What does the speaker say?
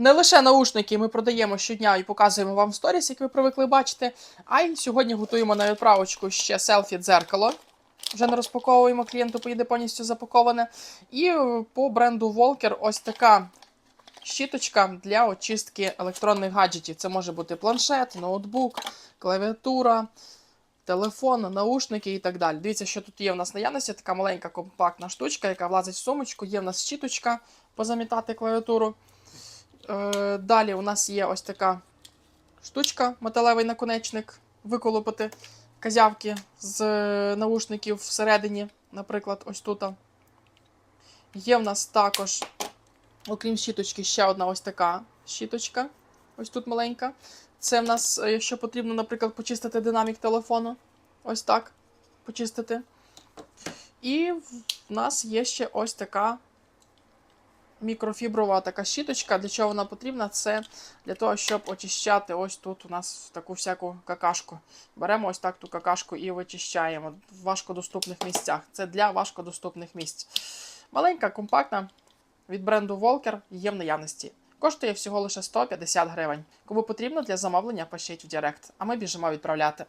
Не лише наушники ми продаємо щодня і показуємо вам в сторіс, як ви привикли бачити. А й сьогодні готуємо на відправочку ще селфі дзеркало. Вже не розпаковуємо, клієнту поїде повністю запаковане. І е, по бренду Волкер ось така щіточка для очистки електронних гаджетів. Це може бути планшет, ноутбук, клавіатура, телефон, наушники і так далі. Дивіться, що тут є в нас наявності. Така маленька компактна штучка, яка влазить в сумочку. Є в нас щіточка позамітати клавіатуру. Е, Далі у нас є ось така штучка, металевий наконечник, виколупати казявки з е, наушників всередині, наприклад, ось тут. Є в нас також, окрім щіточки, ще одна ось така щіточка. Ось тут маленька. Це в нас, е, якщо потрібно, наприклад, почистити динамік телефону. Ось так. Почистити. І в нас є ще ось така мікрофіброва така щіточка. Для чого вона потрібна? Це для того, щоб очищати ось тут у нас таку всяку какашку. Беремо ось так ту какашку і вичищаємо в важкодоступних місцях. Це для важкодоступних місць. Маленька, компактна від бренду Волкер є в наявності. Коштує всього лише 150 гривень. Кому потрібно для замовлення, пишіть в Директ, а ми біжимо відправляти.